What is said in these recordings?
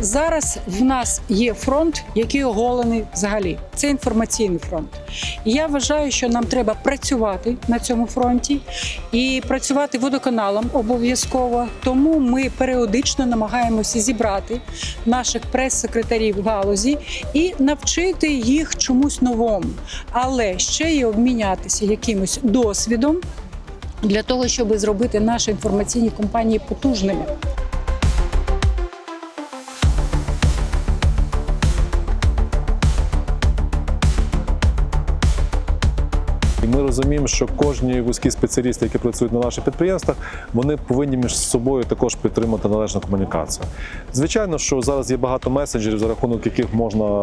зараз в нас є фронт, який оголений взагалі. Це інформаційний фронт. І я вважаю, що нам треба працювати на цьому фронті і працювати водоканалом обов'язково. Тому ми періодично намагаємося зібрати наших прес-секретарів галузі і навчити їх чомусь новому, але ще й обмінятися якимось досвідом для того, щоб зробити наші інформаційні компанії потужними. І ми розуміємо, що кожні вузькі спеціалісти, які працюють на наших підприємствах, вони повинні між собою також підтримати належну комунікацію. Звичайно, що зараз є багато месенджерів, за рахунок яких можна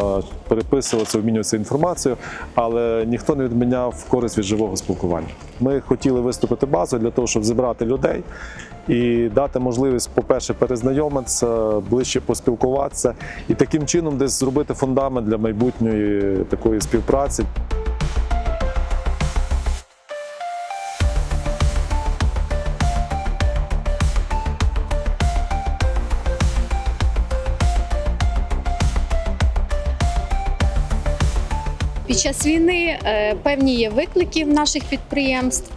переписуватися, обмінюватися інформацією, але ніхто не відміняв користь від живого спілкування. Ми хотіли виступити базою для того, щоб зібрати людей і дати можливість, по-перше, перезнайомитися, ближче поспілкуватися і таким чином десь зробити фундамент для майбутньої такої співпраці. Під час війни е, певні є виклики в наших підприємств,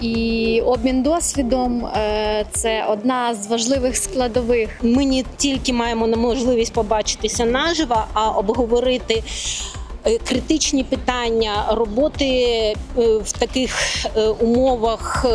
і обмін досвідом е, це одна з важливих складових. Ми не тільки маємо можливість побачитися наживо, а обговорити е, критичні питання роботи в таких умовах.